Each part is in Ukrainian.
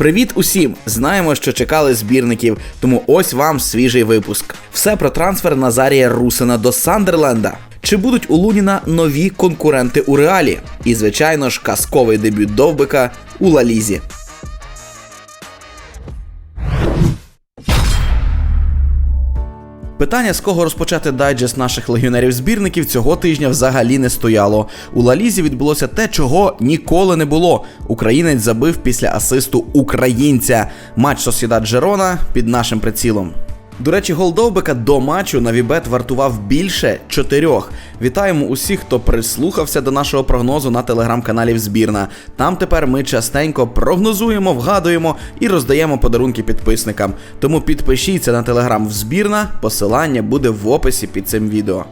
Привіт усім! Знаємо, що чекали збірників, тому ось вам свіжий випуск. Все про трансфер Назарія Русина до Сандерленда. Чи будуть у Луніна нові конкуренти у реалі? І, звичайно ж, казковий дебют Довбика у Лалізі. Питання, з кого розпочати дайджест наших легіонерів-збірників, цього тижня взагалі не стояло. У Лалізі відбулося те, чого ніколи не було. Українець забив після асисту українця. Матч Сосідат Джерона під нашим прицілом. До речі, Голдовбека до матчу на Вібет вартував більше чотирьох. Вітаємо усіх, хто прислухався до нашого прогнозу на телеграм-каналі Збірна. Там тепер ми частенько прогнозуємо, вгадуємо і роздаємо подарунки підписникам. Тому підпишіться на телеграм Взбірна, Збірна, посилання буде в описі під цим відео.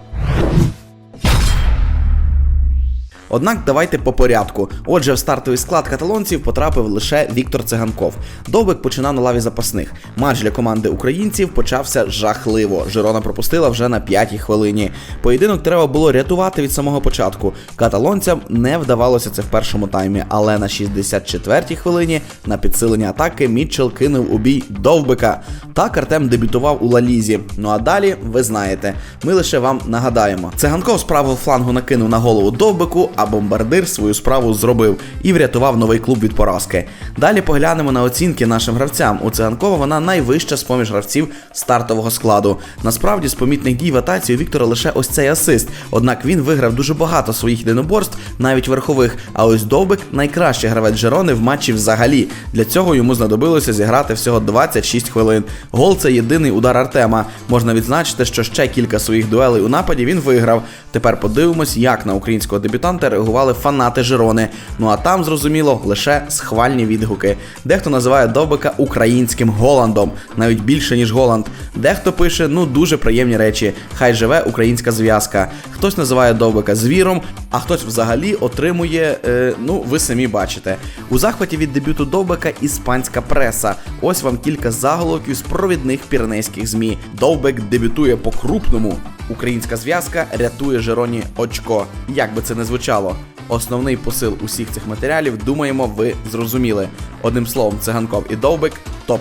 Однак давайте по порядку. Отже, в стартовий склад каталонців потрапив лише Віктор Циганков. Довбик починав на лаві запасних. Матч для команди українців почався жахливо. Жирона пропустила вже на п'ятій хвилині. Поєдинок треба було рятувати від самого початку. Каталонцям не вдавалося це в першому таймі, але на 64-й хвилині на підсилення атаки Мітчел кинув у бій Довбика. Так Артем дебютував у Лалізі. Ну а далі ви знаєте, ми лише вам нагадаємо. Циганков з правого флангу накинув на голову Довбику, а бомбардир свою справу зробив і врятував новий клуб від поразки. Далі поглянемо на оцінки нашим гравцям. У Циганкова вона найвища з поміж гравців стартового складу. Насправді, з помітних дій в атаці у Віктора лише ось цей асист. Однак він виграв дуже багато своїх єдиноборств, навіть верхових. А ось Довбик найкращий гравець Жерони в матчі взагалі. Для цього йому знадобилося зіграти всього 26 хвилин. Гол це єдиний удар Артема. Можна відзначити, що ще кілька своїх дуелей у нападі він виграв. Тепер подивимось, як на українського дебютанта реагували фанати Жирони. Ну а там, зрозуміло, лише схвальні відгуки. Дехто називає Довбика українським Голландом, навіть більше ніж Голланд. Дехто пише ну дуже приємні речі. Хай живе українська зв'язка. Хтось називає Довбика звіром, а хтось взагалі отримує. Е, ну, ви самі бачите. У захваті від дебюту Довбика іспанська преса. Ось вам кілька заголовків з провідних піренейських змі. Довбик дебютує по крупному. Українська зв'язка рятує Жероні очко. Як би це не звучало. Основний посил усіх цих матеріалів, думаємо, ви зрозуміли. Одним словом, циганков і довбик топ.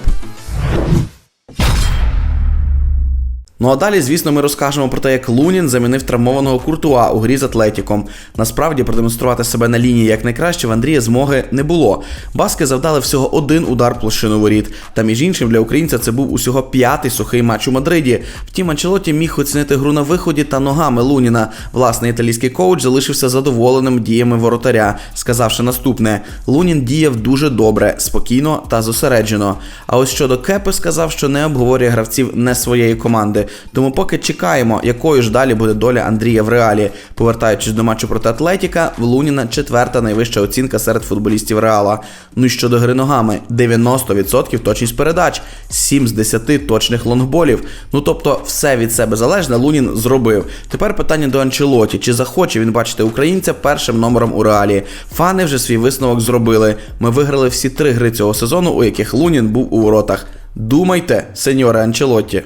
Ну а далі, звісно, ми розкажемо про те, як Лунін замінив травмованого Куртуа у грі з Атлетіком. Насправді продемонструвати себе на лінії як найкраще в Андрія змоги не було. Баски завдали всього один удар площину воріт. Та між іншим для українця це був усього п'ятий сухий матч у Мадриді. Втім, Анчелоті міг оцінити гру на виході та ногами Луніна. Власне, італійський коуч залишився задоволеним діями воротаря, сказавши наступне: Лунін діяв дуже добре, спокійно та зосереджено. А ось щодо Кепи сказав, що не обговорює гравців не своєї команди. Тому поки чекаємо, якою ж далі буде доля Андрія в реалі. Повертаючись до матчу проти Атлетіка, в Луніна четверта найвища оцінка серед футболістів Реала. Ну і щодо гри ногами, 90% точність передач, 7 з 10 точних лонгболів. Ну тобто, все від себе залежне Лунін зробив. Тепер питання до Анчелоті: чи захоче він бачити українця першим номером у реалі? Фани вже свій висновок зробили. Ми виграли всі три гри цього сезону, у яких Лунін був у воротах. Думайте, сеньоре Анчелотті.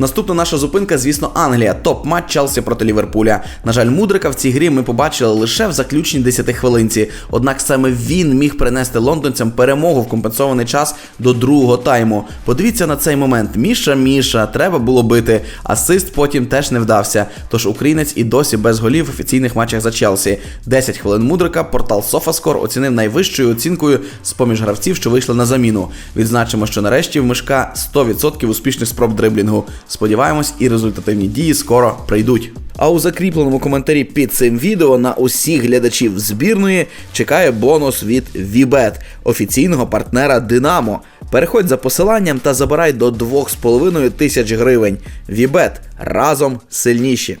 Наступна наша зупинка, звісно, Англія. Топ-матч Челсі проти Ліверпуля. На жаль, мудрика в цій грі ми побачили лише в заключній 10 хвилинці. Однак саме він міг принести лондонцям перемогу в компенсований час до другого тайму. Подивіться на цей момент. Міша, Міша, треба було бити. Асист потім теж не вдався. Тож українець і досі без голів в офіційних матчах за Челсі. 10 хвилин мудрика. Портал SofaScore оцінив найвищою оцінкою з поміж гравців, що вийшли на заміну. Відзначимо, що нарешті в мишка 100% успішних спроб дриблінгу. Сподіваємось, і результативні дії скоро прийдуть. А у закріпленому коментарі під цим відео на усіх глядачів збірної чекає бонус від Вібет, офіційного партнера Динамо. Переходь за посиланням та забирай до 2,5 тисяч гривень. Вібет разом сильніші.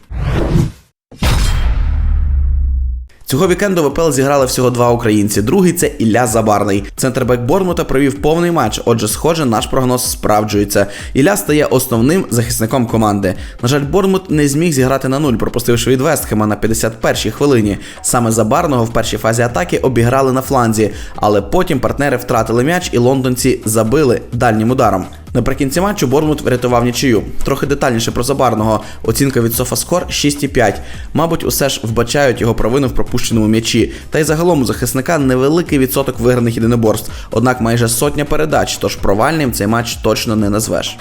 Цього вікенду в АПЛ зіграли всього два українці. Другий це Ілля Забарний. Центрбек Бормута провів повний матч. Отже, схоже, наш прогноз справджується. Ілля стає основним захисником команди. На жаль, Бормут не зміг зіграти на нуль, пропустивши від Вестхема на 51-й хвилині. Саме Забарного в першій фазі атаки обіграли на фланзі, але потім партнери втратили м'яч і лондонці забили дальнім ударом. Наприкінці матчу Бормут врятував нічию. Трохи детальніше про Забарного. Оцінка від Софаскор 6,5. Мабуть, усе ж вбачають його провину в пропущеному м'ячі. Та й загалом у захисника невеликий відсоток виграних єдиноборств, однак майже сотня передач, тож провальним цей матч точно не назвеш.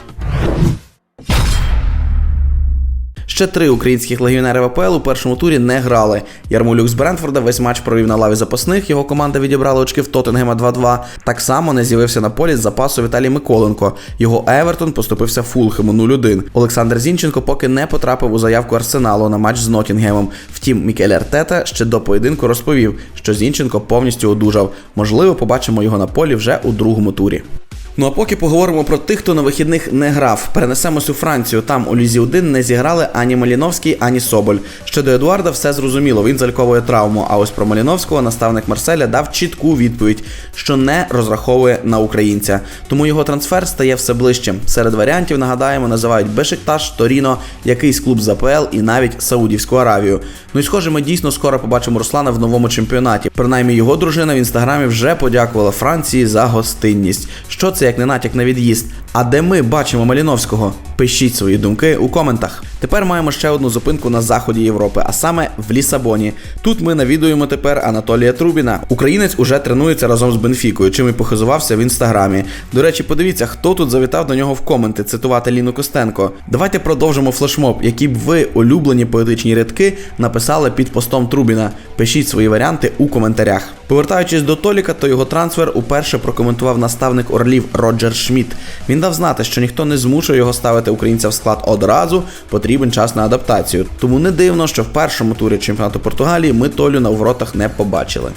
Ще три українських легіонери в АПЛ у першому турі не грали. Ярмолюк з Брентфорда весь матч провів на лаві запасних. Його команда відібрала очки в Тоттенгема 2-2. Так само не з'явився на полі з запасу Віталій Миколенко. Його Евертон поступився Фулхему 0-1. Олександр Зінченко поки не потрапив у заявку Арсеналу на матч з Ноттінгемом. Втім, Мікель Артета ще до поєдинку розповів, що Зінченко повністю одужав. Можливо, побачимо його на полі вже у другому турі. Ну а поки поговоримо про тих, хто на вихідних не грав. Перенесемось у Францію. Там у Лізі 1 не зіграли ані Маліновський, ані Соболь. Щодо Едуарда, все зрозуміло. Він заліковує травму. А ось про Маліновського наставник Марселя дав чітку відповідь, що не розраховує на українця. Тому його трансфер стає все ближчим. Серед варіантів нагадаємо, називають Бешикташ, Торіно, якийсь клуб з АПЛ і навіть Саудівську Аравію. Ну і схоже, ми дійсно скоро побачимо Руслана в новому чемпіонаті. Принаймні його дружина в інстаграмі вже подякувала Франції за гостинність. Що це як не натяк на від'їзд? А де ми бачимо Маліновського? Пишіть свої думки у коментах. Тепер маємо ще одну зупинку на заході Європи, а саме в Лісабоні. Тут ми навідуємо тепер Анатолія Трубіна. Українець уже тренується разом з Бенфікою, чим і похизувався в інстаграмі. До речі, подивіться, хто тут завітав до нього в коменти цитувати Ліну Костенко. Давайте продовжимо флешмоб, які б ви улюблені поетичні рядки написали під постом Трубіна. Пишіть свої варіанти у коментарях. Повертаючись до Толіка, то його трансфер уперше прокоментував наставник Орлів Роджер Шмідт. Він дав знати, що ніхто не змушує його ставити українця в склад одразу, потрібен час на адаптацію. Тому не дивно, що в першому турі чемпіонату Португалії ми Толю на воротах не побачили.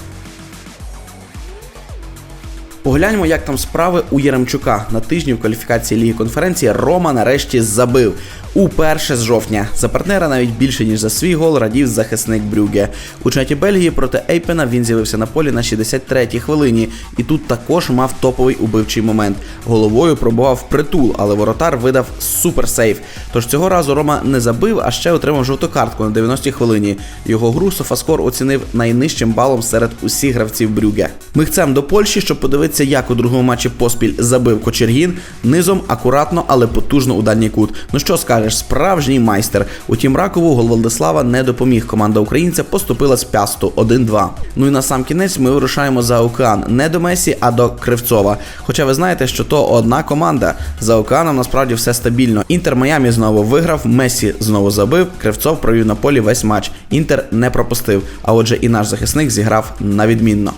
Погляньмо, як там справи у Яремчука. На тижні в кваліфікації Ліги конференції Рома нарешті забив. Уперше з жовтня. За партнера навіть більше, ніж за свій гол, радів захисник Брюге. У чаті Бельгії проти Ейпена він з'явився на полі на 63-й хвилині, і тут також мав топовий убивчий момент. Головою пробував притул, але воротар видав суперсейв. Тож цього разу Рома не забив, а ще отримав жовту картку на 90-й хвилині. Його гру Софаскор оцінив найнижчим балом серед усіх гравців Брюге. Михцем до Польщі, щоб подивитися, як у другому матчі поспіль забив Кочергін, низом акуратно, але потужно у дальній кут. Ну що скажеш, справжній майстер. Утім, Ракову гол Владислава не допоміг. Команда українця поступила з пясту 1-2. Ну і на сам кінець ми вирушаємо за океан не до Месі, а до Кривцова. Хоча ви знаєте, що то одна команда. За океаном насправді все стабільно. Інтер Майамі знову виграв, Месі знову забив. Кривцов провів на полі весь матч. Інтер не пропустив. А отже, і наш захисник зіграв на відмінно.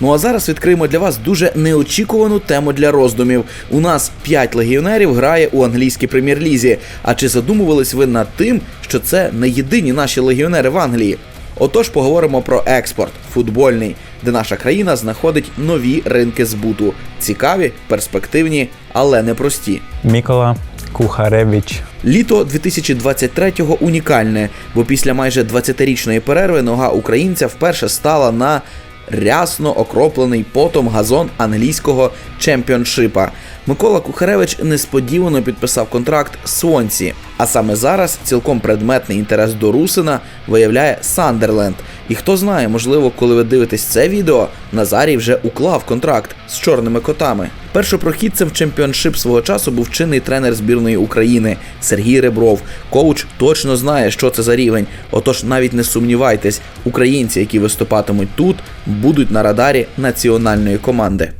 Ну а зараз відкриємо для вас дуже неочікувану тему для роздумів. У нас 5 легіонерів грає у англійській прем'єр-лізі. А чи задумувались ви над тим, що це не єдині наші легіонери в Англії? Отож, поговоримо про експорт футбольний, де наша країна знаходить нові ринки збуту. Цікаві, перспективні, але непрості. Микола Кухаревич. Літо 2023-го унікальне, бо після майже 20-річної перерви нога українця вперше стала на рясно окроплений потом газон англійського чемпіоншипа. Микола Кухаревич несподівано підписав контракт з Свонсі. А саме зараз цілком предметний інтерес до Русина виявляє Сандерленд. І хто знає, можливо, коли ви дивитесь це відео, Назарій вже уклав контракт з чорними котами. Першопрохідцем в чемпіоншип свого часу був чинний тренер збірної України Сергій Ребров. Коуч точно знає, що це за рівень. Отож, навіть не сумнівайтесь, українці, які виступатимуть тут, будуть на радарі національної команди.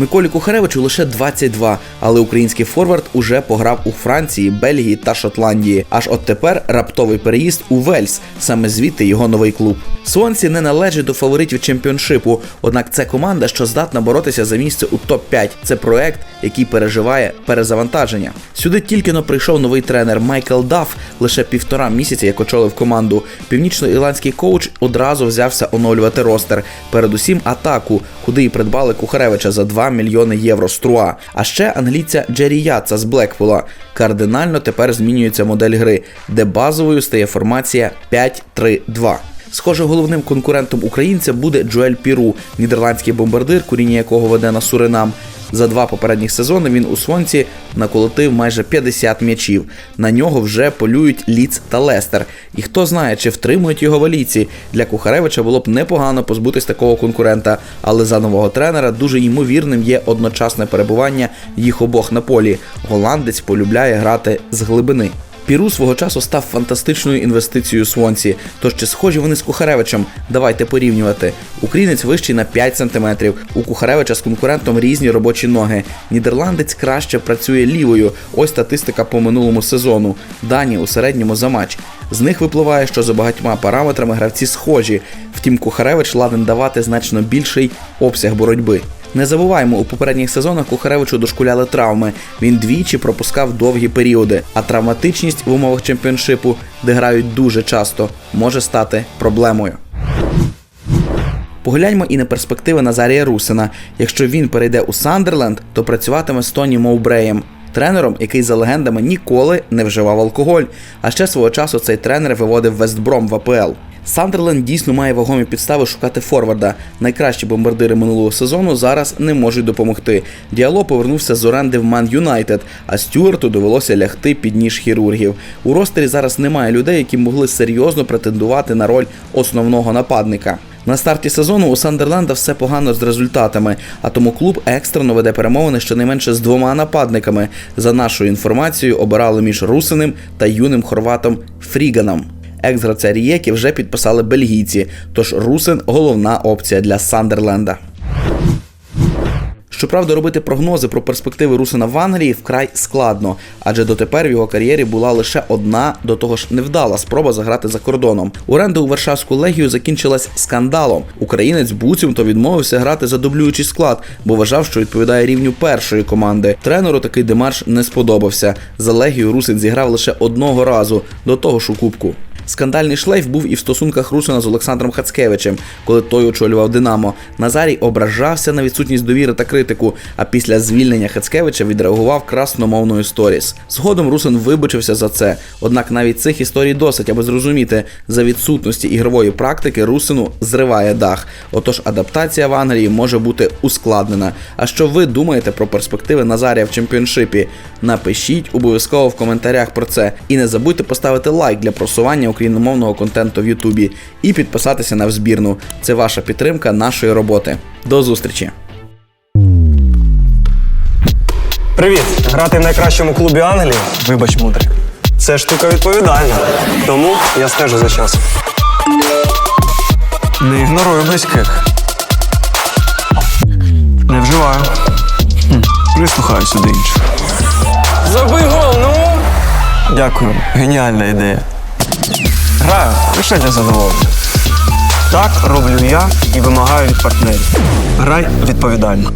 Миколі Кухаревичу лише 22, але український форвард уже пограв у Франції, Бельгії та Шотландії. Аж от тепер раптовий переїзд у Вельс, саме звідти його новий клуб. Сонці не належить до фаворитів чемпіоншипу, однак це команда, що здатна боротися за місце у топ-5. Це проект, який переживає перезавантаження. Сюди тільки но прийшов новий тренер Майкл Дафф, лише півтора місяця, як очолив команду. Північно-ірландський коуч одразу взявся оновлювати ростер. Передусім атаку, куди і придбали Кухаревича за 2 мільйони євро струа. А ще англійця Джері Яца з Блекпула. Кардинально тепер змінюється модель гри, де базовою стає формація 5-3-2. Схоже, головним конкурентом українця буде Джоель Піру, нідерландський бомбардир, коріння якого веде на Суринам. За два попередніх сезони він у Сонці наколотив майже 50 м'ячів. На нього вже полюють Ліц та Лестер. І хто знає, чи втримують його валійці. Для Кухаревича було б непогано позбутись такого конкурента, але за нового тренера дуже ймовірним є одночасне перебування їх обох на полі. Голландець полюбляє грати з глибини. Піру свого часу став фантастичною інвестицією Свонці. Тож чи схожі вони з Кухаревичем? Давайте порівнювати. Українець вищий на 5 см. У Кухаревича з конкурентом різні робочі ноги. Нідерландець краще працює лівою. Ось статистика по минулому сезону. Дані у середньому за матч. З них випливає, що за багатьма параметрами гравці схожі. Втім, Кухаревич ладен давати значно більший обсяг боротьби. Не забуваємо, у попередніх сезонах Кухаревичу дошкуляли травми. Він двічі пропускав довгі періоди, а травматичність в умовах чемпіоншипу, де грають дуже часто, може стати проблемою. Погляньмо і на перспективи Назарія Русина. Якщо він перейде у Сандерленд, то працюватиме з Тоні Моубреєм. Тренером, який за легендами ніколи не вживав алкоголь. А ще свого часу цей тренер виводив Вестбром в АПЛ. Сандерленд дійсно має вагомі підстави шукати форварда. Найкращі бомбардири минулого сезону зараз не можуть допомогти. Діало повернувся з оренди в Ман Юнайтед, а Стюарту довелося лягти під ніж хірургів. У ростері зараз немає людей, які могли серйозно претендувати на роль основного нападника. На старті сезону у Сандерленда все погано з результатами, а тому клуб екстрено веде перемовини щонайменше з двома нападниками. За нашою інформацією, обирали між Русиним та юним хорватом Фріганом. Екс-гравця Рієки вже підписали бельгійці, тож Русин головна опція для Сандерленда. Щоправда, робити прогнози про перспективи Русина в Англії вкрай складно, адже дотепер в його кар'єрі була лише одна, до того ж невдала спроба заграти за кордоном. Оренда у Варшавську легію закінчилась скандалом. Українець буцімто відмовився грати за дублюючий склад, бо вважав, що відповідає рівню першої команди. Тренеру такий демарш не сподобався. За легію Русин зіграв лише одного разу, до того ж у кубку. Скандальний шлейф був і в стосунках Русина з Олександром Хацкевичем, коли той очолював Динамо. Назарій ображався на відсутність довіри та критику, а після звільнення Хацкевича відреагував красномовною сторіс. Згодом Русин вибачився за це. Однак навіть цих історій досить, аби зрозуміти, за відсутності ігрової практики Русину зриває дах. Отож, адаптація в Англії може бути ускладнена. А що ви думаєте про перспективи Назарія в чемпіоншипі? Напишіть обов'язково в коментарях про це. І не забудьте поставити лайк для просування україномовного контенту в Ютубі і підписатися на збірну. Це ваша підтримка нашої роботи. До зустрічі! Привіт! Грати в найкращому клубі Англії Вибач, мудрик. це штука відповідальна. Тому я стежу за часом. Не ігнорую близьких. Не вживаю. Прислухаюся до інших. Забий гол, ну! Дякую, геніальна ідея. Граю лише для задоволення. Так роблю я і вимагаю від партнерів. Грай відповідально.